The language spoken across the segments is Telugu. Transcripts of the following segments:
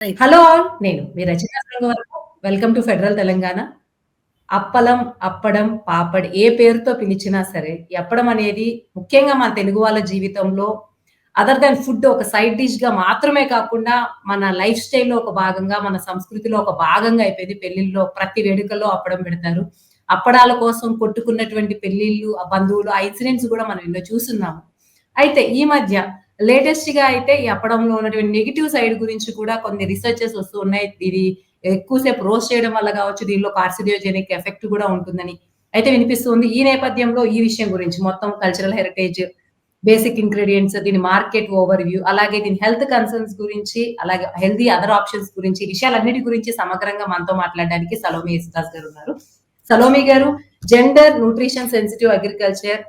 Hello all. నేను మీ Rachana welcome to federal Telangana. Appalam, appadam, papad ఏ పేరుతో పిలిచినా సరే, అప్పడం అనేది ముఖ్యంగా మన తెలుగు వాళ్ళ జీవితంలో అదర్ దాన్ ఫుడ్ ఒక సైడ్ డిష్గా మాత్రమే కాకుండా, మన లైఫ్ స్టైల్‌లో ఒక భాగంగా, మన సంస్కృతిలో ఒక భాగంగా అయిపోయింది. పెళ్ళిళ్ళలో ప్రతి వేడుకల్లో అప్పడం పెడతారు. అప్పడాల కోసం కొట్టుకున్నటువంటి పెళ్ళిళ్ళు, ఆ బంధువులు, ఆ ఇన్సిడెంట్స్ కూడా మనం ఎన్నో చూస్తున్నాము అయితే ఈ మధ్య లేటెస్ట్గా అయితే ఈ అప్పడంలో ఉన్నటువంటి నెగెటివ్ సైడ్ గురించి కూడా కొన్ని రీసెర్చెస్ వస్తూ ఉన్నాయి. ఇది ఎక్కువ సేపు రోస్ట్ చేయడం వల్ల కావచ్చు దీనిలో కార్సిడియోజెనిక్ ఎఫెక్ట్ కూడా ఉంటుందని అయితే వినిపిస్తుంది. ఈ నేపథ్యంలో ఈ విషయం గురించి మొత్తం కల్చరల్ హెరిటేజ్, బేసిక్ ఇంగ్రీడియంట్స్ దీని మార్కెట్ ఓవర్ వ్యూ, అలాగే దీని హెల్త్ కన్సర్న్స్ గురించి, అలాగే హెల్తీ అదర్ ఆప్షన్స్ గురించి, విషయాలన్నిటి గురించి సమగ్రంగా మనతో మాట్లాడడానికి సలోమి యేసుదాస్ గారు ఉన్నారు. సలోమి గారు gender, nutrition sensitive agriculture,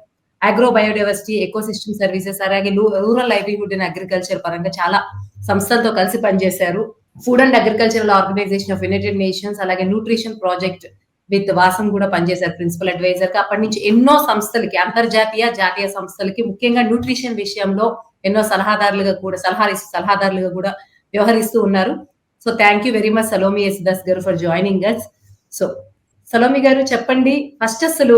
agro biodiversity, ecosystem services అలాగే రూరల్ లైవ్లీహుడ్ అండ్ అగ్రికల్చర్ పరంగా చాలా సంస్థలతో కలిసి పనిచేశారు. Food and agricultural organization of United Nations అలాగే న్యూట్రిషన్ ప్రాజెక్ట్ విత్ వాసం కూడా పనిచేశారు ప్రిన్సిపల్ అడ్వైజర్‌గా. అప్పటి నుంచి ఎన్నో సంస్థలకి అంతర్జాతీయ, జాతీయ సంస్థలకి ముఖ్యంగా న్యూట్రిషన్ విషయంలో ఎన్నో సలహాదారులుగా కూడా సలహా సలహాదారులుగా కూడా వ్యవహరిస్తూ ఉన్నారు. So, thank you very much Salomi Yesudas గారు for joining us. So, Salomi గారు చెప్పండి ఫస్ట్ అసలు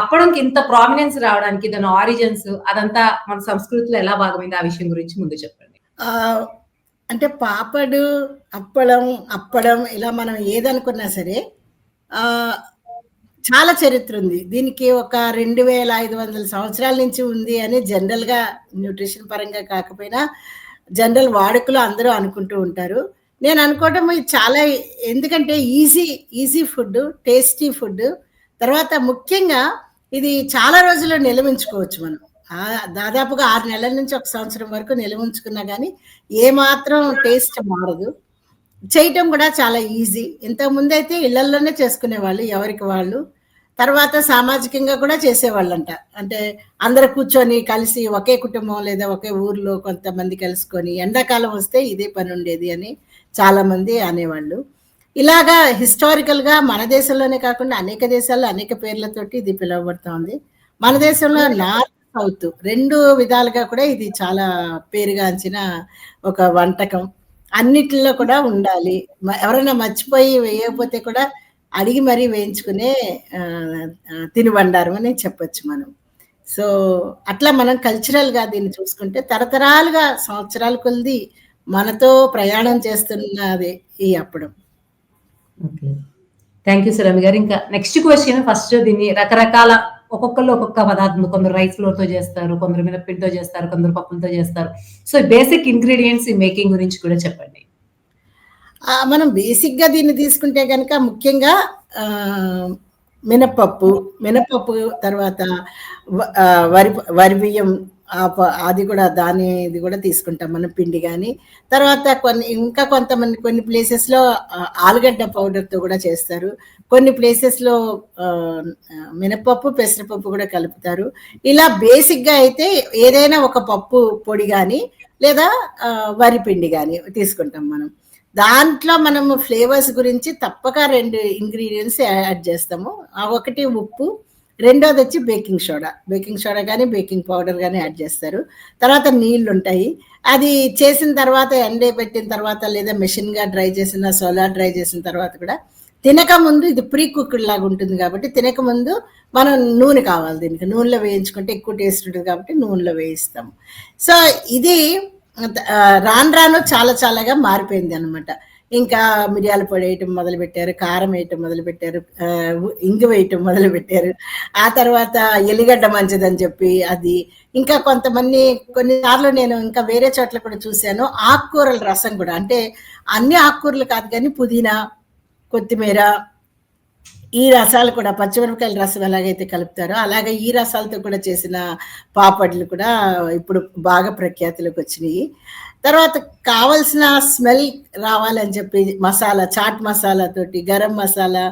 అప్పడంకి ఇంత ప్రామినెన్స్ రావడానికి దాని ఆరిజిన్స్ అదంతా మన సంస్కృతిలో ఎలా భాగమైంది? ఆ విషయం గురించి ముందు చెప్పండి. అంటే పాపడు, అప్పడం, అప్పడం ఇలా మనం ఏదనుకున్నా సరే చాలా చరిత్ర ఉంది. దీనికి ఒక 2500 సంవత్సరాల నుంచి ఉంది అని జనరల్‌గా న్యూట్రిషన్ పరంగా కాకపోయినా, జనరల్ వాడుకలో అందరూ అనుకుంటూ ఉంటారు. నేను అనుకోవటం ఇది చాలా ఎందుకంటే easy, easy food, tasty food. తర్వాత ముఖ్యంగా ఇది చాలా రోజులు నిలవించుకోవచ్చు మనం. దాదాపుగా ఆరు నెలల నుంచి ఒక సంవత్సరం వరకు నిలవించుకున్నా కానీ ఏమాత్రం టేస్ట్ మారదు. చేయటం కూడా చాలా ఈజీ. ఇంతకుముందైతే ఇళ్ళల్లోనే చేసుకునేవాళ్ళు ఎవరికి వాళ్ళు. తర్వాత సామాజికంగా కూడా చేసేవాళ్ళంట. అంటే అందరు కూర్చొని కలిసి ఒకే కుటుంబం లేదా ఒకే ఊర్లో కొంతమంది కలుసుకొని ఎండాకాలం వస్తే ఇదే పని ఉండేది అని చాలామంది అనేవాళ్ళు. ఇలాగా హిస్టారికల్‌గా మన దేశంలోనే కాకుండా అనేక దేశాల్లో అనేక పేర్లతోటి ఇది పిలువబడతా ఉంది. మన దేశంలో నార్త్, సౌత్ రెండు విధాలుగా కూడా ఇది చాలా పేరుగాంచిన ఒక వంటకం. అన్నిటిలో కూడా ఉండాలి. ఎవరైనా మర్చిపోయి వేయకపోతే కూడా అడిగి మరీ వేయించుకునే తినుబండారం అని చెప్పొచ్చు మనం. సో, అట్లా మనం కల్చరల్‌గా దీన్ని చూసుకుంటే తరతరాలుగా సంవత్సరాల కొలది మనతో ప్రయాణం చేస్తున్నది ఈ అప్పడం. ఓకే. థాంక్ యూ సలోమి గారు. ఇంకా నెక్స్ట్ క్వెషన్ ఫస్ట్ దీన్ని రకరకాల ఒక్కొక్కళ్ళు ఒక్కొక్క పదార్థం కొందరు రైస్ ఫ్లోర్‌తో చేస్తారు, కొందరు మినపపిండితో చేస్తారు, కొందరు పప్పులతో చేస్తారు. సో, బేసిక్ ఇంగ్రీడియెంట్స్ ఈ మేకింగ్ గురించి కూడా చెప్పండి. మనం బేసిక్‌గా దీన్ని తీసుకుంటే గనక ముఖ్యంగా ఆహ్, మినపప్పు, మినపప్పు తర్వాత వరి వరి బియ్యం అది కూడా దాని ఇది కూడా తీసుకుంటాం మనం పిండి కానీ తర్వాత కొన్ని ఇంకా కొంతమంది కొన్ని ప్లేసెస్‌లో ఆలుగడ్డ పౌడర్‌తో కూడా చేస్తారు. కొన్ని ప్లేసెస్‌లో మినపప్పు, పెసరపప్పు కూడా కలుపుతారు. ఇలా బేసిక్‌గా అయితే ఏదైనా ఒక పప్పు పొడి కానీ లేదా వరి పిండి కానీ తీసుకుంటాం మనం. దాంట్లో మనము ఫ్లేవర్స్ గురించి తప్పక రెండు ఇంగ్రీడియంట్స్ యాడ్ చేస్తాము. ఆ ఒకటి ఉప్పు, రెండోది వచ్చి బేకింగ్ సోడా. బేకింగ్ సోడా కానీ బేకింగ్ పౌడర్ కానీ యాడ్ చేస్తారు. తర్వాత నీళ్ళు ఉంటాయి అది చేసిన తర్వాత ఎండే పెట్టిన తర్వాత లేదా మెషిన్‌గా డ్రై చేసిన, సోలార్ డ్రై చేసిన తర్వాత కూడా తినకముందు ఇది ప్రీ కుక్డ్ లాగా ఉంటుంది కాబట్టి తినకముందు మనం నూనె కావాలి దీనికి. నూనెలో వేయించుకుంటే ఎక్కువ టేస్ట్ ఉంటుంది కాబట్టి నూనెలో వేయిస్తాము. సో, ఇది రాను రాను చాలా చాలాగా మారిపోయింది అనమాట ఇంకా మిరియాల పొడి వేయటం మొదలుపెట్టారు. కారం వేయటం మొదలుపెట్టారు. ఇంగు వేయటం మొదలుపెట్టారు. ఆ తర్వాత ఎల్లిగడ్డ మంచిదని చెప్పి అది. ఇంకా కొంతమంది కొన్నిసార్లు నేను ఇంకా వేరే చోట్ల కూడా చూశాను ఆకుకూరల రసం కూడా అంటే అన్ని ఆకుకూరలు కాదు కానీ పుదీనా, కొత్తిమీర ఈ రసాలు కూడా పచ్చిమిరపకాయల రసం ఎలాగైతే కలుపుతారో అలాగే ఈ రసాలతో కూడా చేసిన పాపడ్లు కూడా ఇప్పుడు బాగా ప్రఖ్యాతిలోకి వచ్చినాయి తర్వాత కావాల్సిన స్మెల్ రావాలని చెప్పి మసాలా, చాట్ మసాలా తోటి, గరం మసాలా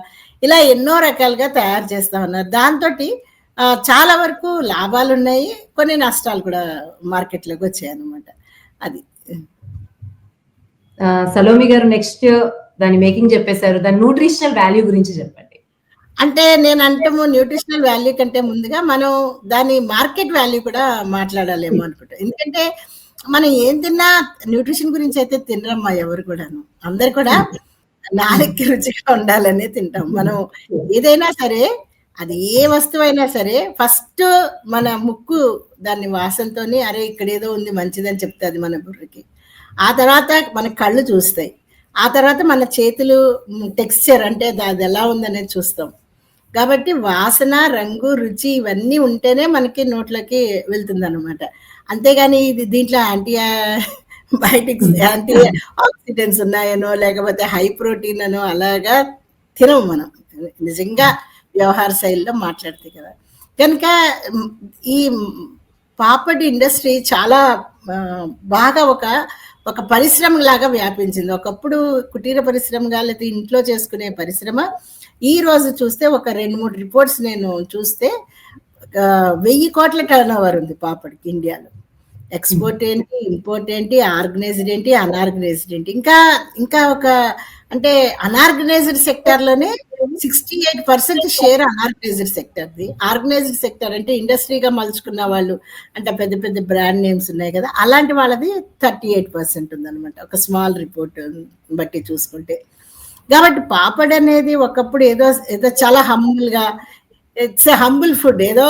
ఇలా ఎన్నో రకాలుగా తయారు చేస్తా ఉన్నారు. దాంతోటి ఆహ్, చాలా వరకు లాభాలున్నాయి. కొన్ని నష్టాలు కూడా మార్కెట్‌లోకి వచ్చాయన్నమాట. అది. ఆహ్, సలోమి గారు నెక్స్ట్ దాని మేకింగ్ చెప్పేసారు. దాని న్యూట్రిషనల్ వాల్యూ గురించి చెప్పండి. అంటే నేనంటాము న్యూట్రిషనల్ వాల్యూ కంటే ముందుగా మనం దాని మార్కెట్ వాల్యూ కూడా మాట్లాడాలేమో అనుకుంటా. ఎందుకంటే మనం ఏం తిన్నా న్యూట్రిషన్ గురించి అయితే తినరమ్మా ఎవరు కూడాను. అందరు కూడా నాలుగు రుచిగా ఉండాలని తింటాం. మనం ఏదైనా సరే అది ఏ వస్తువైనా సరే ఫస్ట్ మన ముక్కు దాన్ని వాసనతోని అరే ఇక్కడ ఏదో ఉంది మంచిదని చెప్తుంది మన బుర్రకి. ఆ తర్వాత మన కళ్ళు చూస్తాయి. ఆ తర్వాత మన చేతులు టెక్స్చర్ అంటే అది ఎలా ఉందనేది చూస్తాం. కాబట్టి వాసన రంగు రుచి ఇవన్నీ ఉంటేనే మనకి నోట్లోకి వెళ్తుంది అనమాట అంతేగాని ఇది దీంట్లో యాంటీ బయోటిక్స్ యాంటీ ఆక్సిడెంట్స్ ఉన్నాయనో లేకపోతే హై ప్రోటీన్ అనో అలాగా తినము మనం. నిజంగా వ్యవహార శైలిలో మాట్లాడితే కదా. కనుక ఈ పాపడి ఇండస్ట్రీ చాలా బాగా ఒక ఒక పరిశ్రమ లాగా వ్యాపించింది. ఒకప్పుడు కుటీర పరిశ్రమగా లేదా ఇంట్లో చేసుకునే పరిశ్రమ. ఈ రోజు చూస్తే ఒక రెండు మూడు రిపోర్ట్స్ నేను చూస్తే వెయ్యి కోట్ల టర్న్ ఓవర్ ఉంది పాపడికి ఇండియాలో. ఎక్స్పోర్ట్ ఏంటి ఇంపోర్ట్ ఏంటి ఆర్గనైజ్డ్ ఏంటి అన్ఆర్గనైజ్డ్ ఏంటి. ఇంకా ఇంకా ఒక అంటే unorganized సెక్టర్లోనే sixty eight percent share unorganized సెక్టర్ది organized sector అంటే ఇండస్ట్రీగా మలుచుకున్న వాళ్ళు అంటే పెద్ద పెద్ద బ్రాండ్ నేమ్స్ ఉన్నాయి కదా అలాంటి వాళ్ళది థర్టీ ఎయిట్ పర్సెంట్ ఉందన్నమాట. ఒక స్మాల్ రిపోర్ట్ బట్టి చూసుకుంటే. కాబట్టి పాపడ్ అనేది ఒకప్పుడు ఏదో ఏదో చాలా humble గా ఇట్స్ హంబుల్ ఫుడ్ ఏదో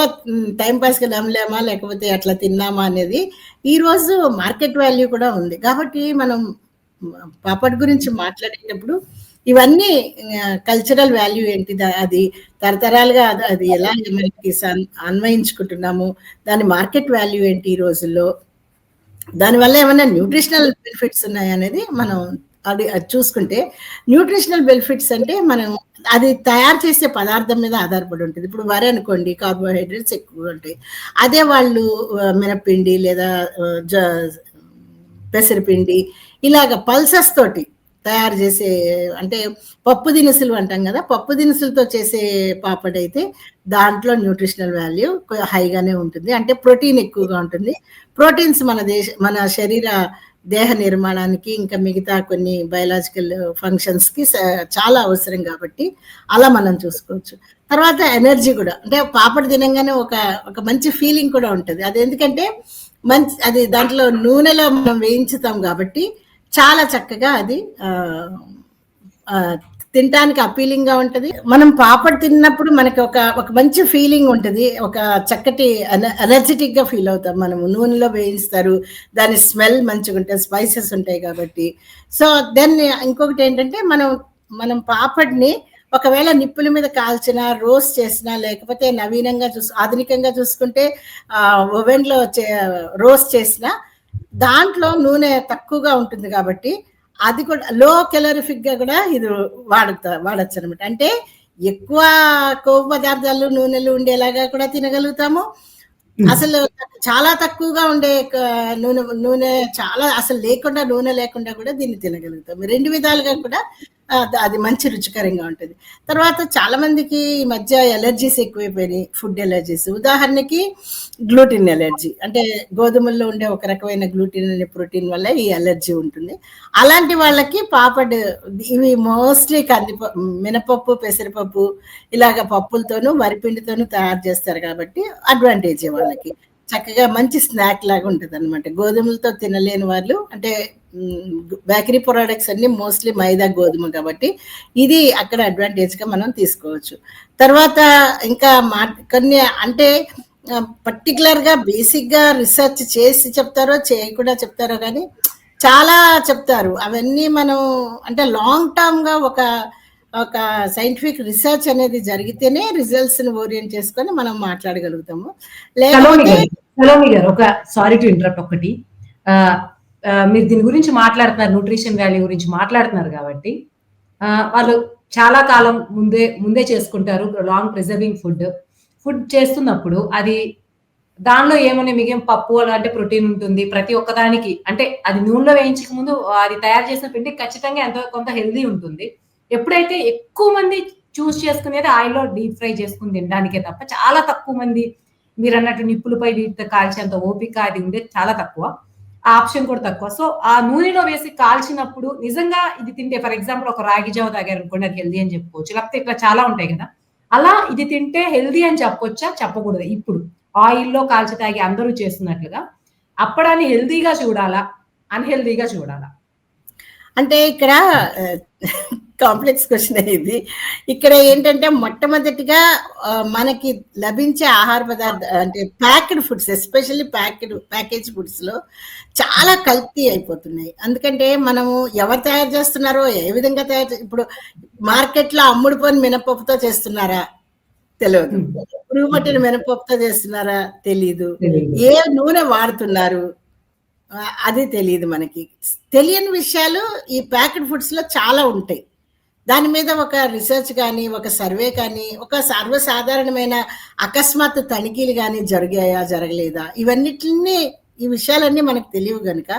టైం పాస్కి నమ్మలేమా లేకపోతే అట్లా తిన్నామా అనేది ఈరోజు మార్కెట్ వాల్యూ కూడా ఉంది. కాబట్టి మనం పాపడ్ గురించి మాట్లాడేటప్పుడు ఇవన్నీ కల్చరల్ వాల్యూ ఏంటి దా- అది తరతరాలుగా అది- అది ఎలా మనకి అన్వయించుకుంటున్నాము దాని మార్కెట్ వాల్యూ ఏంటి ఈ రోజుల్లో దానివల్ల ఏమైనా న్యూట్రిషనల్ బెనిఫిట్స్ ఉన్నాయనేది మనం అది అది చూసుకుంటే న్యూట్రిషనల్ బెనిఫిట్స్ అంటే మనం అది తయారు చేసే పదార్థం మీద ఆధారపడి ఉంటుంది. ఇప్పుడు వరి అనుకోండి కార్బోహైడ్రేట్స్ ఎక్కువ ఉంటాయి. అదే వాళ్ళు మినపిండి లేదా జ పెసరపిండి ఇలాగ పల్సస్ తోటి తయారు చేసే అంటే పప్పు దినుసులు అంటాం కదా పప్పు దినుసులతో చేసే పాపడ్ అయితే దాంట్లో న్యూట్రిషనల్ వాల్యూ హైగానే ఉంటుంది. అంటే ప్రోటీన్ ఎక్కువగా ఉంటుంది. ప్రోటీన్స్ మన దేశ మన శరీర దేహ నిర్మాణానికి ఇంకా మిగతా కొన్ని బయలాజికల్ ఫంక్షన్స్కి చాలా అవసరం కాబట్టి అలా మనం చూసుకోవచ్చు. తర్వాత ఎనర్జీ కూడా అంటే పాపడి తినంగానే ఒక ఒక మంచి ఫీలింగ్ కూడా ఉంటుంది. అది ఎందుకంటే మంచి అది దాంట్లో నూనెలో మనం వేయించుతాం కాబట్టి చాలా చక్కగా అది తినడానికి అపీలింగ్గా ఉంటది. మనం పాపడ్ తిన్నప్పుడు మనకి ఒక ఒక మంచి ఫీలింగ్ ఉంటది. ఒక చక్కటి ఎనర్జెటిక్గా ఫీల్ అవుతాం మనము నూనెలో వేయిస్తారు. దాని స్మెల్ మంచిగా ఉంటుంది. స్పైసెస్ ఉంటాయి కాబట్టి. సో దెన్ ఇంకొకటి ఏంటంటే మనం మనం పాపడ్ని ఒకవేళ నిప్పుల మీద కాల్చిన రోస్ చేసినా లేకపోతే నవీనంగా చూసు ఆధునికంగా చూసుకుంటే ఓవెన్లో రోస్ట్ చేసినా దాంట్లో నూనె తక్కువగా ఉంటుంది కాబట్టి అది కూడా లో కెలరిఫిక్గా కూడా ఇది వాడుతా వాడచ్చు అనమాట అంటే ఎక్కువ కొవ్వు పదార్థాలు నూనెలు ఉండేలాగా కూడా తినగలుగుతాము. అసలు చాలా తక్కువగా ఉండే నూనె నూనె చాలా అసలు లేకుండా నూనె లేకుండా కూడా దీన్ని తినగలుగుతాం రెండు విధాలుగా కూడా అది మంచి రుచికరంగా ఉంటుంది. తర్వాత చాలా మందికి ఈ మధ్య ఎలర్జీస్ ఎక్కువైపోయినాయి ఫుడ్ ఎలర్జీస్. ఉదాహరణకి గ్లూటిన్ ఎలర్జీ. అంటే గోధుమల్లో ఉండే ఒక రకమైన గ్లూటిన్ అనే ప్రోటీన్ వల్ల ఈ ఎలర్జీ ఉంటుంది. అలాంటి వాళ్ళకి పాపడ్ ఇవి మోస్ట్లీ కందిపప్పు మినపప్పు పెసరపప్పు ఇలాగ పప్పులతోనూ వరిపిండితోనూ తయారు చేస్తారు కాబట్టి అడ్వాంటేజ్ వాళ్ళకి. చక్కగా మంచి స్నాక్ లాగా ఉంటుంది అనమాట గోధుమలతో తినలేని వాళ్ళు అంటే బేకరీ ప్రొడక్ట్స్ అన్ని మోస్ట్లీ మైదా గోధుమ కాబట్టి ఇది అక్కడ అడ్వాంటేజ్గా మనం తీసుకోవచ్చు. తర్వాత ఇంకా మా కొన్ని అంటే పర్టికులర్గా బేసిక్గా రీసెర్చ్ చేసి చెప్తారో చేయకుండా చెప్తారో కానీ చాలా చెప్తారు. అవన్నీ మనం అంటే లాంగ్ టర్మ్గా ఒక ఒక సైంటిఫిక్ రీసెర్చ్ అనేది జరిగితేనే రిజల్ట్స్ని ఓరియంట్ చేసుకొని మనం మాట్లాడగలుగుతాము. లేకపోతే ఒక సారీ టు ఇంటరప్ట్ ఒకటి మీరు దీని గురించి మాట్లాడుతున్నారు న్యూట్రిషన్ వాల్యూ గురించి మాట్లాడుతున్నారు కాబట్టి వాళ్ళు చాలా కాలం ముందే ముందే చేసుకుంటారు లాంగ్ ప్రిజర్వింగ్ ఫుడ్. ఫుడ్ చేస్తున్నప్పుడు అది దానిలో ఏమైనా మిగిలిన పప్పు అలాంటి ప్రోటీన్ ఉంటుంది ప్రతి ఒక్కదానికి అంటే అది నూనెలో వేయించక ముందు అది తయారు చేసిన పిండి ఖచ్చితంగా ఎంతో కొంత హెల్దీ ఉంటుంది. ఎప్పుడైతే ఎక్కువ మంది చూస్ చేసుకునేది ఆయిల్లో డీప్ ఫ్రై చేసుకుని తినడానికే తప్ప చాలా తక్కువ మంది మీరు అన్నట్టు నిప్పులపై వీటితో కాల్చేంత ఓపిక అది ఉండేది చాలా తక్కువ. ఆప్షన్ కూడా తక్కువ. సో ఆ నూనెలో వేసి కాల్చినప్పుడు నిజంగా ఇది తింటే ఫర్ ఎగ్జాంపుల్ ఒక రాగి జావ తాగారు అనుకోండి అది హెల్దీ అని చెప్పుకోవచ్చు. లేకపోతే ఇట్లా చాలా ఉంటాయి కదా. అలా ఇది తింటే హెల్దీ అని చెప్పొచ్చా? చెప్పకూడదు. ఇప్పుడు ఆయిల్లో కాల్చి తాగి అందరూ చేస్తున్నట్లుగా అప్పడాన్ని హెల్దీగా చూడాలా? అన్హెల్దీగా చూడాలా? అంటే ఇక్కడ కాంప్లెక్స్ క్వెషనే ఇది. ఇక్కడ ఏంటంటే మొట్టమొదటిగా మనకి లభించే ఆహార పదార్థ అంటే packed foods especially packed package ఫుడ్స్‌లో చాలా కల్తీ అయిపోతున్నాయి. ఎందుకంటే మనము ఎవరు తయారు చేస్తున్నారో, ఏ విధంగా తయారు ఇప్పుడు మార్కెట్‌లో అమ్ముడుపోని మినపప్పుతో చేస్తున్నారా? తెలవదు. హ్మ్. పురుగు పట్టిన మినపప్పుతో చేస్తున్నారా? తెలీదు. ఏ నూనె వాడుతున్నారు? అది తెలీదు మనకి. తెలియని విషయాలు ఈ ప్యాక్డ్ ఫుడ్స్‌లో చాలా ఉంటాయి. దాని మీద ఒక రీసెర్చ్ కానీ ఒక సర్వే కానీ, ఒక సర్వసాధారణమైన అకస్మాత్తు తనిఖీలు కానీ జరిగాయా? జరగలేదా? ఇవన్నిటిని ఈ విషయాలన్నీ మనకు తెలియవు గనుక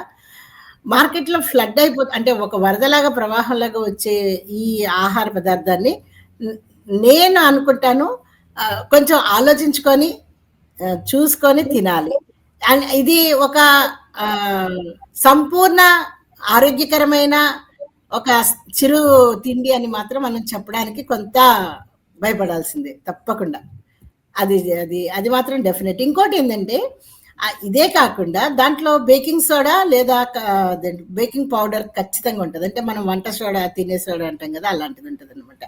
మార్కెట్‌లో ఫ్లడ్ అయిపో అంటే ఒక వరదలాగా ప్రవాహంలాగా వచ్చే ఈ ఆహార పదార్థాన్ని నేను అనుకుంటాను కొంచెం ఆలోచించుకొని చూసుకొని తినాలి. అండ్ ఇది ఒక సంపూర్ణ ఆరోగ్యకరమైన ఒక చిరు తిండి అని మాత్రం మనం చెప్పడానికి కొంత భయపడాల్సిందే తప్పకుండా. అది అది అది మాత్రం డెఫినెట్. ఇంకోటి ఏంటంటే ఇదే కాకుండా దాంట్లో బేకింగ్ సోడా లేదా బేకింగ్ పౌడర్ ఖచ్చితంగా ఉంటుంది అంటే మనం వంట సోడా, తినే సోడా అంటాం కదా! అలాంటిది ఉంటుంది అనమాట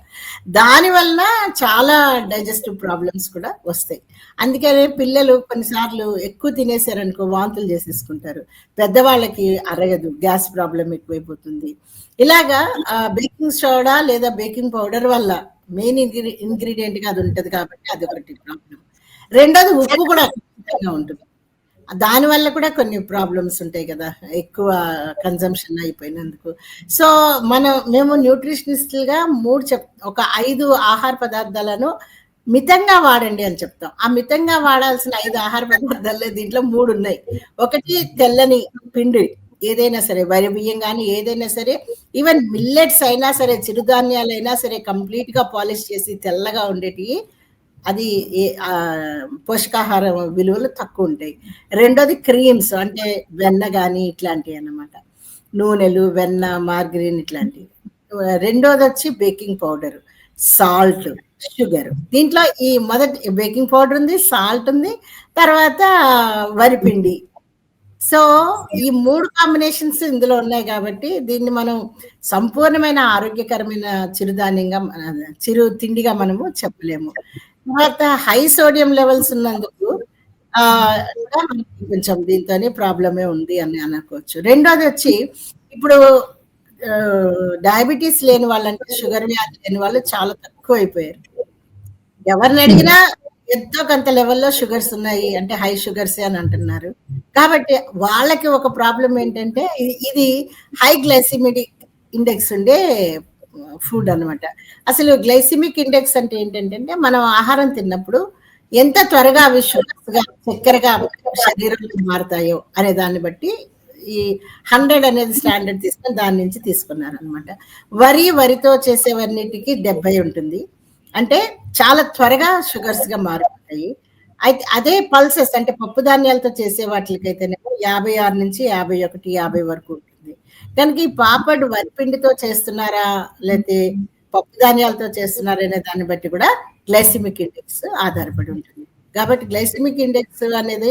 దానివల్ల చాలా డైజెస్టివ్ ప్రాబ్లమ్స్ కూడా వస్తాయి. అందుకనే పిల్లలు కొన్నిసార్లు ఎక్కువ తినేసారనుకో వాంతులు చేసేసుకుంటారు. పెద్దవాళ్ళకి అరగదు. గ్యాస్ ప్రాబ్లం ఎక్కువైపోతుంది. ఇలాగా బేకింగ్ సోడా లేదా బేకింగ్ పౌడర్ వల్ల మెయిన్ ఇంగ్రీ ఇంగ్రీడియెంట్‌గా అది ఉంటది కాబట్టి అది ఒకటి ప్రాబ్లమ్. రెండోది ఉప్పు కూడా ఉంటుంది. దానివల్ల కూడా కొన్ని ప్రాబ్లమ్స్ ఉంటాయి కదా! ఎక్కువ కన్జంప్షన్ అయిపోయినందుకు. సో, మనం మేము న్యూట్రిషనిస్ట్‌లుగా 3 చెప్ ఒక ఐదు ఆహార పదార్థాలను మితంగా వాడండి అని చెప్తాం. ఆ మితంగా వాడాల్సిన ఐదు ఆహార పదార్థాలు దీంట్లో మూడు ఉన్నాయి. ఒకటి తెల్లని పిండి ఏదైనా సరే వరి బియ్యం కానీ ఏదైనా సరే ఈవెన్ మిల్లెట్స్ అయినా సరే చిరుధాన్యాలైనా సరే కంప్లీట్‌గా పాలిష్ చేసి తెల్లగా ఉండేటివి అది పోషకాహార విలువలు తక్కువుంటాయి. రెండోది క్రీమ్స్ అంటే వెన్న కానీ ఇట్లాంటివి అన్నమాట నూనెలు, వెన్న, మార్గరీన్ ఇట్లాంటివి. రెండోది వచ్చి బేకింగ్ పౌడర్, సాల్ట్, షుగర్. దీంట్లో ఈ మొదటి బేకింగ్ పౌడర్ ఉంది, సాల్ట్ ఉంది, తర్వాత వరిపిండి. సో, ఈ మూడు కాంబినేషన్స్ ఇందులో ఉన్నాయి కాబట్టి దీన్ని మనం సంపూర్ణమైన ఆరోగ్యకరమైన చిరుధాన్యంగా చిరు తిండిగా మనము చెప్పలేము. తర్వాత హై సోడియం లెవెల్స్ ఉన్నందుకు కొంచెం దీంతోని ప్రాబ్లమే ఉంది అని అనుకోవచ్చు. రెండోది వచ్చి ఇప్పుడు డయాబెటీస్ డయాబెటిస్ లేని వాళ్ళంటే షుగర్ వ్యాధి లేని వాళ్ళు చాలా తక్కువ అయిపోయారు ఎవరిని అడిగినా ఎంతో కొంత లెవెల్‌లో షుగర్స్ ఉన్నాయి. అంటే హై షుగర్స్ అని అంటున్నారు. కాబట్టి వాళ్ళకి ఒక ప్రాబ్లం ఏంటంటే ఇది హై గ్లైసెమిక్ ఇండెక్స్ ఉండే ఫుడ్ అనమాట. అసలు గ్లైసెమిక్ ఇండెక్స్ అంటే ఏంటంటే మనం ఆహారం తిన్నప్పుడు ఎంత త్వరగా అవి షుగర్స్‌గా, చక్కెరగా శరీరంలో మారుతాయో అనే దాన్ని బట్టి ఈ 100 అనేది స్టాండర్డ్ తీసుకొని దాని నుంచి తీసుకున్నారు అనమాట వరి, వరితో చేసేవన్నిటికి 70 ఉంటుంది. అంటే చాలా త్వరగా షుగర్స్‌గా మారుతాయి అయితే అదే పల్సెస్ అంటే పప్పు ధాన్యాలతో చేసే వాటిలకైతేనేమో 56-51, 50 వరకు ఉంటుంది. కనుక ఈ పాపడ్ వరిపిండితో చేస్తున్నారా? లేకపోతే పప్పు ధాన్యాలతో చేస్తున్నారా? అనే దాన్ని బట్టి కూడా గ్లైసిమిక్ ఇండెక్స్ ఆధారపడి ఉంటుంది. కాబట్టి గ్లైసిమిక్ ఇండెక్స్ అనేది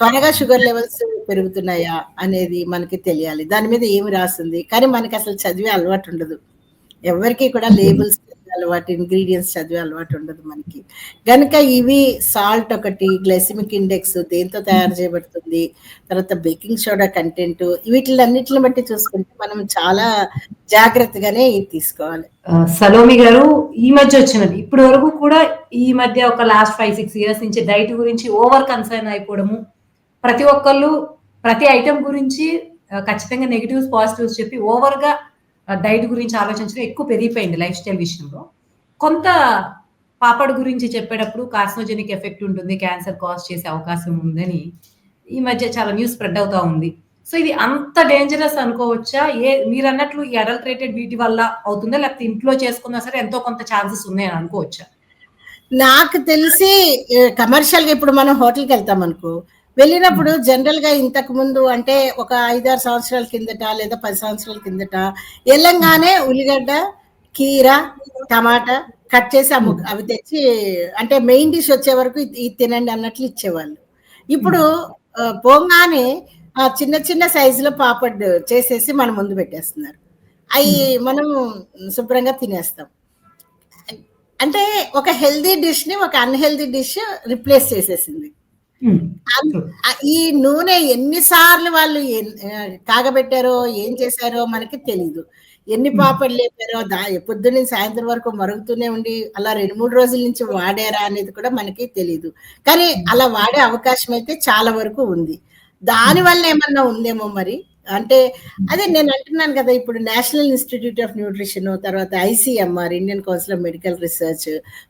త్వరగా షుగర్ లెవెల్స్ పెరుగుతున్నాయా? అనేది మనకి తెలియాలి. దాని మీద ఏమి రాసుంది? కానీ మనకి అసలు చదివే అలవాటు ఉండదు. ఎవ్వరికీ కూడా లేబుల్స్ అలవాటు, ఇంగ్రీడియంట్స్ చదివే అలవాటు ఉండదు మనకి. గనుక ఇవి సాల్ట్ ఒకటి, గ్లైసెమిక్ ఇండెక్స్ దేనితో తయారు చేయబడుతుంది, తర్వాత బేకింగ్ సోడా కంటెంట్ వీటిలన్నిటిని బట్టి చూసుకుంటే మనం చాలా జాగ్రత్తగానే ఇది తీసుకోవాలి. సలోమి గారు ఈ మధ్య వచ్చినది. ఇప్పటి వరకు కూడా ఈ మధ్య ఒక లాస్ట్ 5, 6 ఇయర్స్ నుంచి డైట్ గురించి ఓవర్ కన్సర్న్ అయిపోవడము. ప్రతి ఒక్కళ్ళు ప్రతి ఐటెం గురించి ఖచ్చితంగా నెగిటివ్స్ పాజిటివ్స్ చెప్పి ఓవర్‌గా డైట్ గురించి ఆలోచించడం ఎక్కువ పెరిగిపోయింది లైఫ్ స్టైల్ విషయంలో. కొంత పాపడ్ గురించి చెప్పేటప్పుడు కార్సినోజెనిక్ ఎఫెక్ట్ ఉంటుంది. క్యాన్సర్ కాజ్ చేసే అవకాశం ఉందని ఈ మధ్య చాలా న్యూస్ స్ప్రెడ్ అవుతా ఉంది. సో, ఇది అంత డేంజరస్ అనుకోవచ్చా? ఏ మీరన్నట్లు ఈ అడల్టరేటెడ్ వీటి వల్ల అవుతుందా? లేకపోతే ఇంట్లో చేసుకున్నా సరే ఎంతో కొంత ఛాన్సెస్ ఉన్నాయని అనుకోవచ్చా? నాకు తెలిసి కమర్షియల్‌గా ఇప్పుడు మనం హోటల్‌కెళ్తామనుకో, వెళ్ళినప్పుడు జనరల్‌గా ఇంతకుముందు అంటే ఒక 5, 6 సంవత్సరాల కిందట లేదా పది సంవత్సరాల కిందట వెళ్ళంగానే ఉల్లిగడ్డ, కీర, టమాటా కట్ చేసి అమ్ము అవి తెచ్చి అంటే మెయిన్ డిష్ వచ్చే వరకు ఇది తినండి అన్నట్లు ఇచ్చేవాళ్ళు. ఇప్పుడు పోగానే ఆ! చిన్న చిన్న సైజులో పాపడ్ చేసేసి మన ముందు పెట్టేస్తున్నారు. అవి మనం శుభ్రంగా తినేస్తాం. అంటే ఒక హెల్తీ డిష్‌ని ఒక అన్హెల్దీ డిష్ రిప్లేస్ చేసేసింది. ఈ నూనె ఎన్ని సార్లు వాళ్ళు కాగబెట్టారో, ఏం చేశారో మనకి తెలీదు. ఎన్ని హ్మ్. పాపడ్లేపారో దా పొద్దున్నుంచి సాయంత్రం వరకు మరుగుతూనే ఉండి, అలా 2, 3 రోజుల నుంచి వాడారా అనేది కూడా మనకి తెలీదు. కానీ. అలా వాడే అవకాశం అయితే చాలా వరకు ఉంది. దాని. వల్ల ఏమన్నా ఉందేమో మరి. అంటే అదే. నేను అంటున్నాను గదా! ఇప్పుడు నేషనల్ ఇన్‌స్టిట్యూట్ ఆఫ్ న్యూట్రిషన్ తర్వాత ICMR Indian Council of Medical Research,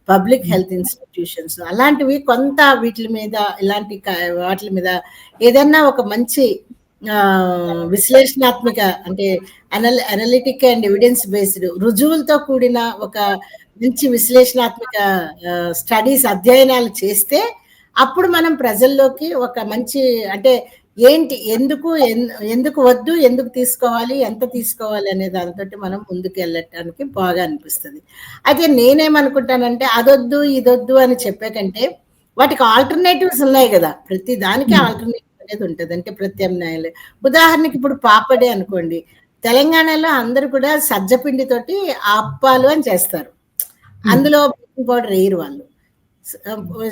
public. Health institutions అలాంటివి కొంత వీటిల మీద ఇలాంటి క వాటిల మీద ఏదన్నా ఒక మంచి విశ్లేషణాత్మక అంటే అనల్ అనలిటిక్ అండ్ ఎవిడెన్స్ బేస్డ్ రుజువులతో కూడిన ఒక మంచి విశ్లేషణాత్మక స్టడీస్ అధ్యయనాలు చేస్తే, అప్పుడు మనం ప్రజల్లోకి ఒక మంచి అంటే ఏంటి? ఎందుకు? ఎన్ ఎందుకు వద్దు? ఎందుకు తీసుకోవాలి? ఎంత తీసుకోవాలి? అనే దానితోటి మనం ముందుకెళ్ళటానికి బాగా అనిపిస్తది. అయితే నేనేమనుకుంటానంటే అదొద్దు, ఇదొద్దు అని చెప్పే కంటే వాటికి ఆల్టర్‌నేటివ్స్ ఉన్నాయి గదా! ప్రతి దానికి. ఆల్టర్‌నేటివ్ అనేది ఉంటది. అంటే ప్రత్యామ్నాయాలు. ఉదాహరణకి ఇప్పుడు పాపడే అనుకోండి. తెలంగాణలో అందరూ కూడా సజ్జ పిండితోటి అప్పాలు అని చేస్తారు. అందులో బేకింగ్ పౌడర్ ఎయరు వాళ్ళు.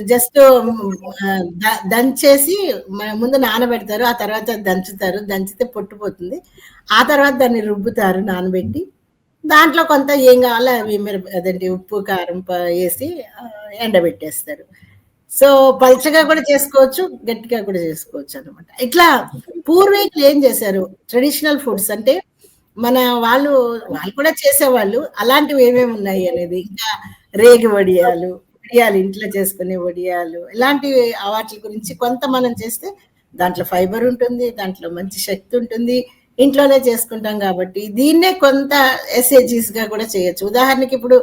జస్ట్ ద దంచేసి ముందు నానబెడతారు. ఆ తర్వాత దంచుతారు. దంచితే పొట్టుపోతుంది ఆ తర్వాత దాన్ని రుబ్బుతారు నానబెట్టి. దాంట్లో కొంత ఏం కావాలో అవి మీరు అదేంటి ఉప్పు, కారం వేసి ఎండబెట్టేస్తారు. సో, పల్చగా కూడా చేసుకోవచ్చు. గట్టిగా కూడా చేసుకోవచ్చు అనమాట ఇట్లా పూర్వీకులు ఏం చేశారు? ట్రెడిషనల్ ఫుడ్స్ అంటే మన వాళ్ళు, వాళ్ళు కూడా చేసేవాళ్ళు. అలాంటివి ఏమేమి ఉన్నాయి అనేది. ఇంకా రేగి వడియాలు, వడియాలు ఇంట్లో చేసుకునే వడియాలు ఇలాంటివి ఆహ్, వాటి గురించి కొంత మనం చేస్తే దాంట్లో ఫైబర్ ఉంటుంది. దాంట్లో మంచి శక్తి ఉంటుంది. ఇంట్లోనే చేసుకుంటాం కాబట్టి దీన్నే కొంత ఎస్‌హెచ్‌జీస్‌గా కూడా చేయొచ్చు. ఉదాహరణకి ఇప్పుడు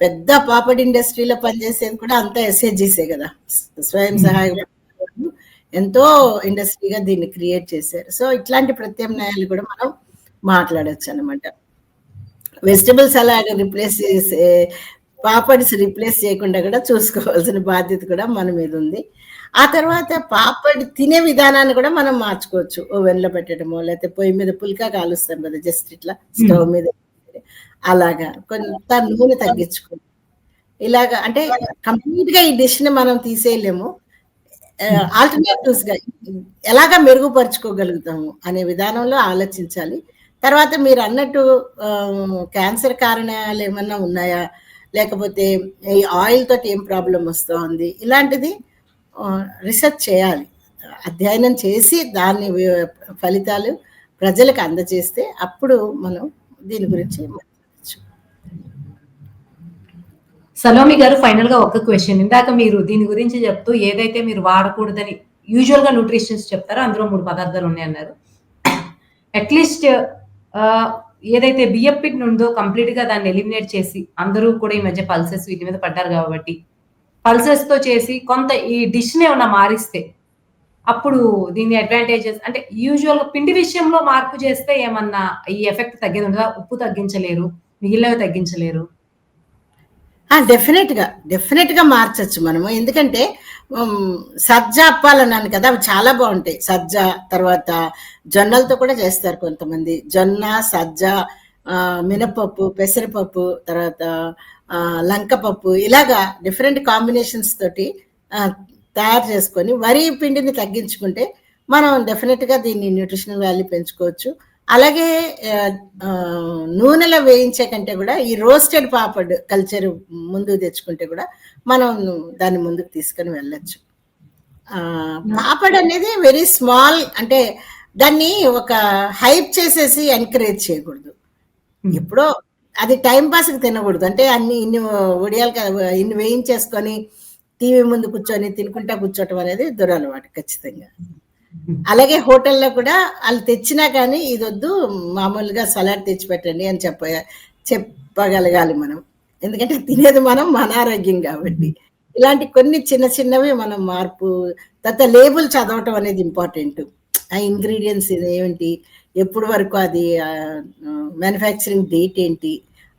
పెద్ద పాపడ్ ఇండస్ట్రీలో పనిచేసేది కూడా అంతా ఎస్‌హెచ్‌జీసే గదా! స్ స్వయం. సహాయక బృందాలు ఎంతో ఇండస్ట్రీగా దీన్ని క్రియేట్ చేశారు. సో, ఇట్లాంటి ప్రత్యామ్నాయాలు కూడా మనం మాట్లాడొచ్చనమాట. వెజిటబుల్స్ అలాగా రిప్లేస్ చేసే పాపడ్స్ రిప్లేస్ చేయకుండా కూడా చూసుకోవాల్సిన బాధ్యత కూడా మన మీదుంది. ఆ తర్వాత పాపడ్ తినే విధానాన్ని కూడా మనం మార్చుకోవచ్చు. ఓవెన్‌లో పెట్టడమో, లేతే పొయ్యి మీద పుల్కా కాలుస్తాం గదా! జస్ట్ ఇట్లా. స్టవ్ మీద అలాగా కొంత నూనె తగ్గించుకొని ఇలాగ అంటే కంప్లీట్‌గా ఈ డిష్‌ని మనం తీసేయలేము. ఆహ్, హ్మ్. ఆల్టర్‌నేటివ్స్‌గా ఎలాగా మెరుగుపరుచుకోగలుగుతాము అనే విధానంలో ఆలోచించాలి. తర్వాత మీరన్నట్టు ఆహ్, క్యాన్సర్ కారణాలేమన్నా ఉన్నాయా? లేకపోతే ఈ ఆయిల్ తోటి ఏం ప్రాబ్లం వస్తోంది? ఇలాంటిది రీసెర్చ్ చేయాలి. అధ్యయనం చేసి దాని ఫలితాలు ప్రజలకు అందజేస్తే అప్పుడు మనం దీని గురించి సలోమి గారు ఫైనల్‌గా ఒక క్వశ్చన్ ఇందాక మీరు దీని గురించి చెప్తూ ఏదైతే మీరు వాడకూడదని యూజువల్‌గా న్యూట్రిషన్స్ చెప్తారో అందులో మూడు పదార్థాలు ఉన్నాయన్నారు. అట్‌లీస్ట్ ఏదైతే బియ్యం పిండి ఉందో కంప్లీట్‌గా దాన్ని ఎలిమినేట్ చేసి అందరూ కూడా ఈ మధ్య పల్సెస్ వీటి మీద పడ్డారు కాబట్టి, పల్సెస్‌తో చేసి కొంత ఈ డిష్‌ని ఏమన్నా మారిస్తే, అప్పుడు దీని అడ్వాంటేజెస్ అంటే యూజువల్‌గా పిండి విషయంలో మార్పు చేస్తే ఏమన్నా ఈ ఎఫెక్ట్ తగ్గేదుంటదా? ఉప్పు తగ్గించలేరు. మిగిలినవి తగ్గించలేరు. డెఫినెట్‌గా. డెఫినెట్‌గా మార్చొచ్చు మనము. ఎందుకంటే సజ్జ అప్పాలన్నాను కదా! అవి చాలా బాగుంటాయి సజ్జ తర్వాత జొన్నలతో కూడా చేస్తారు కొంతమంది. జొన్న, సజ్జ మినపప్పు, పెసరపప్పు తర్వాత లంకపప్పు ఇలాగా డిఫరెంట్ కాంబినేషన్స్ తోటి తయారు చేసుకొని వరి పిండిని తగ్గించుకుంటే మనం డెఫినెట్‌గా దీన్ని న్యూట్రిషనల్ వాల్యూ పెంచుకోవచ్చు. అలాగే నూనెలో వేయించే కంటే కూడా ఈ రోస్టెడ్ పాపడ్ కల్చర్ ముందుకు తెచ్చుకుంటే కూడా మనం దాన్ని ముందుకు తీసుకొని వెళ్ళొచ్చు. పాపడ్ అనేది వెరీ స్మాల్ అంటే దాన్ని ఒక హైప్ చేసేసి ఎంకరేజ్ చేయకూడదు. హ్మ్. ఎప్పుడో అది టైమ్ పాస్‌కి తినకూడదు. అంటే అన్ని ఇన్ని వడియాలు క ఇన్ని వేయించేసుకొని టీవీ ముందు కూర్చొని తినుకుంటా కూర్చోవటం అనేది దురలవాటు ఖచ్చితంగా. అలాగే హోటల్‌లో కూడా వాళ్ళు తెచ్చినా కానీ ఇదొద్దు మామూలుగా సలాడ్ తెచ్చి పెట్టండి అని చెప్ప చెప్పగలగాలి మనం. ఎందుకంటే తినేది మనం మన ఆరోగ్యం కాబట్టి. ఇలాంటి కొన్ని చిన్న చిన్నవి మనం మార్పు తర్వాత లేబుల్ చదవటం అనేది ఇంపార్టెంట్. ఆ ఇంగ్రీడియంట్స్ ఇదేంటి? ఎప్పుడు వరకు అది మ్యానుఫ్యాక్చరింగ్ డేట్ ఏంటి?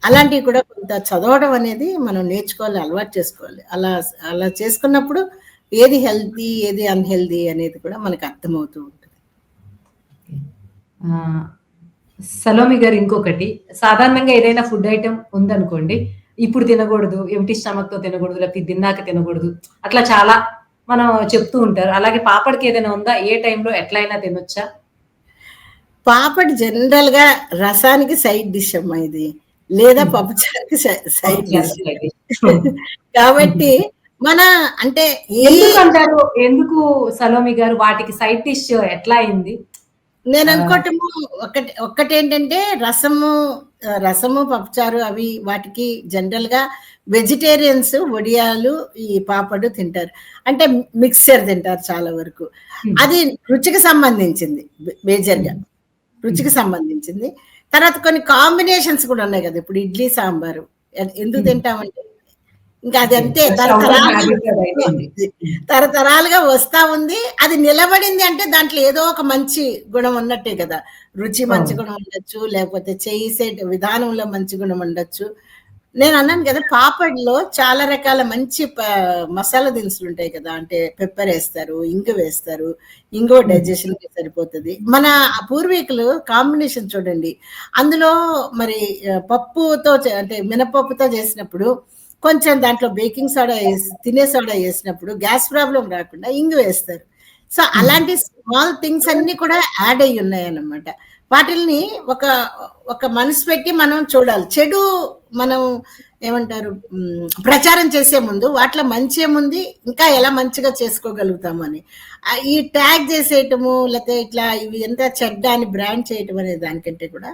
అలాంటివి కూడా కొంత చదవడం అనేది మనం నేర్చుకోవాలి, అలవాటు చేసుకోవాలి. అలా అలా చేసుకున్నప్పుడు ఏది హెల్తీ, ఏది అన్‌హెల్తీ అనేది కూడా మనకు అర్థమవుతూ ఉంటుంది. సలోమి గారు ఇంకొకటి సాధారణంగా ఏదైనా ఫుడ్ ఐటెమ్ ఉందనుకోండి. ఇప్పుడు తినకూడదు, ఎంప్టీ స్టమక్‌తో తినకూడదు, లేకపోతే తిన్నాక తినకూడదు. అట్లా చాలా మనం చెప్తూ ఉంటారు. అలాగే పాపడ్‌కి ఏదైనా ఉందా? ఏ టైంలో ఎట్లైనా తినొచ్చా? పాపడ్ జనరల్‌గా రసానికి సైడ్ డిష్ అమ్మా ఇది. లేదా. పప్పుచారుకి సైడ్ డిష్. కాబట్టి మన అంటే ఎందుకంటారు? ఎందుకు సలోమి గారు వాటికి సైడ్ డిష్ ఎట్లా అయింది? ఆహ్, నేననుకోవటము ఒకటి ఒక్కటేంటంటే రసము రసము, పప్పుచారు అవి వాటికి జనరల్‌గా వెజిటేరియన్స్ వడియాలు, ఈ పాపడు తింటారు. అంటే మిక్స్చర్ తింటారు చాలా వరకు. అది రుచికి సంబంధించింది బె మేజర్‌గా. హ్మ్. రుచికి. సంబంధించింది. తర్వాత కొన్ని కాంబినేషన్స్ కూడా ఉన్నాయి గదా! ఇప్పుడు ఇడ్లీ, సాంబారు. ఎందుకు. తింటామంటే ఇంకా అది. అంతే తరతరాలుగా వస్తూ. ఉంది. అది నిలబడింది అంటే దాంట్లో ఏదో ఒక మంచి గుణం ఉన్నట్టే గదా! రుచి మంచి. గుణం ఉండొచ్చు. లేకపోతే చేసే విధానంలో మంచి గుణం ఉండొచ్చు. నేనన్నాను గదా! పాపడ్‌లో చాలా రకాల మంచి మసాలా దినుసులుంటాయి కదా! అంటే పెప్పర్ ఏస్తారు, ఇంగు వేస్తారు. ఇంగువ హ్మ్. డైజెషన్‌కి సరిపోతది. మన పూర్వీకులు కాంబినేషన్ చూడండి. అందులో మరి పప్పుతో అంటే మినపప్పుతో చేసినప్పుడు కొంచెం దాంట్లో బేకింగ్ సోడా ఏసి తినే సోడా ఏసినప్పుడు గ్యాస్ ప్రాబ్లమ్ రాకుండా ఇంగు వేస్తారు. సో. అలాంటి స్మాల్ థింగ్స్ అన్నీ కూడా యాడ్ అయ్యున్నాయన్నమాట. వాటిల్ని ఒక ఒక మనసు పెట్టి మనం చూడాలి. చెడు మనం ఏమంటారు ప్రచారం చేసే ముందు వాటిలో మంచేముంది, ఇంకా ఎలా మంచిగా చేసుకోగలుగుతాము అని. ఆహ్, ఈ ట్యాగ్ చేసేయటము లేతే ఇట్లా ఇవి ఎంత చెడ్డ అని బ్రాండ్ చేయటం అనే దానికంటే కూడా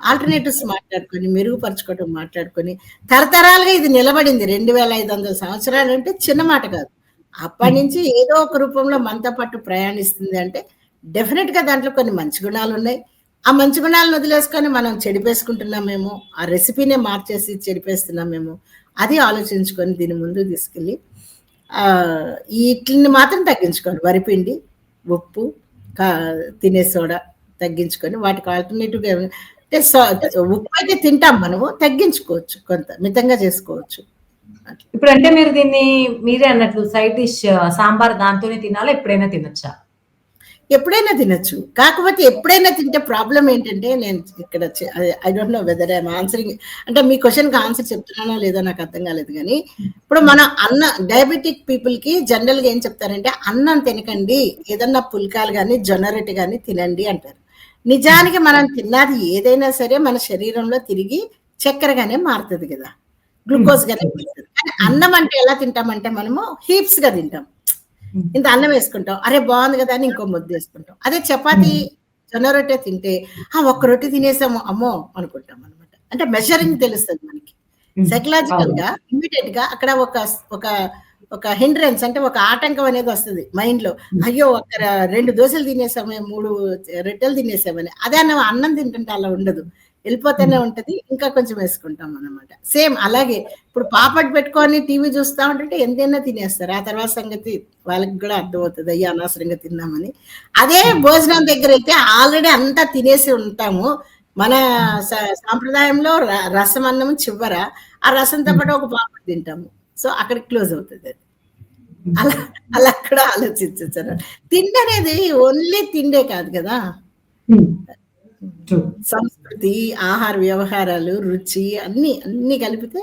ఆల్టర్‌నేటివ్స్ మాట్లాడుకొని, మెరుగుపరచుకోవటం మాట్లాడుకొని, తరతరాలుగా ఇది నిలబడింది. రెండు వేల ఐదు వందల సంవత్సరాలు అంటే చిన్న మాట కాదు. అప్పటి అప్పటినుంచి ఏదో ఒక రూపంలో మనతో పాటు ప్రయాణిస్తుంది అంటే డెఫినెట్గా దాంట్లో కొన్ని మంచి గుణాలు ఉన్నాయి ఆ మంచి గుణాలను వదిలేసుకొని మనం చెడిపేసుకుంటున్నామేమో, ఆ రెసిపీనే మార్చేసి చెడిపేస్తున్నామేమో, అది ఆలోచించుకొని దీని ముందు తీసుకెళ్ళి వీటిని మాత్రం తగ్గించుకోండి వరిపిండి, ఉప్పు, కా తినే సోడా తగ్గించుకొని వాటికి ఆల్టర్‌నేటివ్‌గా అంటే సో ఉప్పయితే తింటాం మనము. తగ్గించుకోవచ్చు కొంత. మితంగా చేసుకోవచ్చు. అట్లా. ఇప్పుడంటే మీరు దీన్ని మీరే అన్నట్లు సైడ్ డిష్ సాంబార్ దాంతోనే తినాలా? ఎప్పుడైనా తినొచ్చా? ఎప్పుడైనా తినొచ్చు. కాకపోతే ఎప్పుడైనా తింటే ప్రాబ్లమ్ ఏంటంటే నేను ఇక్కడ I don't know whether I am answering అంటే మీ క్వెషన్‌కి ఆన్సర్ చెప్తున్నానో లేదో నాకు అర్థం కాలేదు గానీ, ఇప్పుడు. మనం అన్న డయాబెటిక్ పీపుల్‌కి జనరల్‌గా ఏం చెప్తారంటే అన్నం తినకండి. ఏదన్నా పుల్కాలు గాని, జొన్న రొట్టె గాని తినండి అంటారు. నిజానికి మనం తిన్నది ఏదైనా సరే మన శరీరంలో తిరిగి చక్కెరగానే మారుతది గదా! హ్మ్. గ్లూకోజ్‌గానే అవును. మారుతది. కానీ. అన్నం అంటే ఎలా తింటామంటే మనము హీప్స్‌గా తింటాం. హ్మ్. ఇంత అన్నం వేసుకుంటాం. అరే! బావుంది గదా! అని ఇంకో ముద్దేసుకుంటాం. అదే చపాతీ, హ్మ్. జొన్న రొట్టె తింటే ఆ! ఒక్క రొట్టె తినేసాము అమ్మో! అనుకుంటామనమాట. అంటే హ్మ్. మెజరింగ్ తెలుస్తది మనకి. హ్మ్. అవును. సైకలాజికల్‌గా ఇమ్మీడియేట్‌గా అక్కడ ఒక ఒక ఒక హిండ్రన్స్ అంటే ఒక ఆటంకం అనేది వస్తది మైండ్‌లో. హ్మ్. అయ్యో! ఒక ర 2 దోసలు తినేసామే, 3 రొట్టెలు తినేసామని. అదే అన్నం అన్నం తింటుంటే అలా ఉండదు. ఎళ్ళిపోతూనే హ్మ్. ఉంటది. ఇంకా కొంచెం వేసుకుంటామనమాట. సేమ్ అలాగే ఇప్పుడు పాపడ్ పెట్టుకొని టీవీ చూస్తా ఉంటుంటే ఎంతైనా తినేస్తారు. ఆ తర్వాత సంగతి వాళ్ళకి గూడా అర్థమవుతది. అయ్యో! అనవసరంగా తిన్నామని. అదే హ్మ్. భోజనం దగ్గరైతే ఆల్రెడీ అంతా తినేసి ఉంటాము. మన సాంప్రదాయంలో ర రసం అన్నం చివర. ఆ రసంతో. పాటు ఒక పాపడ్ తింటాము. సో, అక్కడికి క్లోజ్ అవుతదది. హ్మ్. అలా అలా కూడా ఆలోచించొచ్చనమాట. తిండనేది ఓన్లీ తిండే కాదు! హ్మ్. ట్రూ. సంస్కృతి, ఆహార వ్యవహారాలు, రుచి అన్నీ, అన్నీ కలిపితే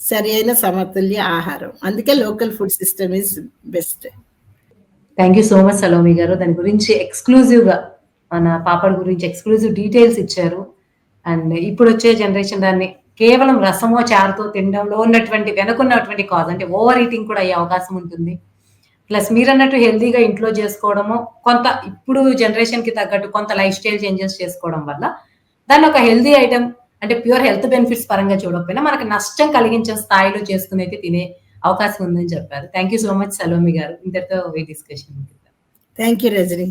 సరి అయిన సమతుల్య ఆహారం. అందుకే local food system is best. Thank you so much Salomi గారు. దాని గురించి ఎక్స్‌క్లూజివ్‌గా మన పాపడ్ గురించి ఎక్స్‌క్లూజివ్ డీటెయిల్స్ ఇచ్చారు. అండ్ ఇప్పుడొచ్చే జనరేషన్ దాన్ని కేవలం రసమో, చారుతో తినడంలో ఉన్నటువంటి వెనుకున్నటువంటి కాజ్ అంటే ఓవర్ ఈటింగ్ కూడా అయ్యే అవకాశం ఉంటుంది. ప్లస్ మీరన్నట్టు హెల్తీగా ఇంట్లో చేసుకోవడము, కొంత ఇప్పుడు జనరేషన్‌కి తగ్గట్టు కొంత లైఫ్ స్టైల్ చేంజెస్ చేసుకోవడం వల్ల దాన్ని ఒక హెల్దీ ఐటెమ్ అంటే ప్యూర్ హెల్త్ బెనిఫిట్స్ పరంగా చూడకపోయినా మనకు నష్టం కలిగించే స్థాయిలో చేసుకొనైతే తినే అవకాశం ఉందని చెప్పారు. Thank you so much Salomi గారు. ఇంతటితో డిస్కషన్ థ్యాంక్ యూ రజనీ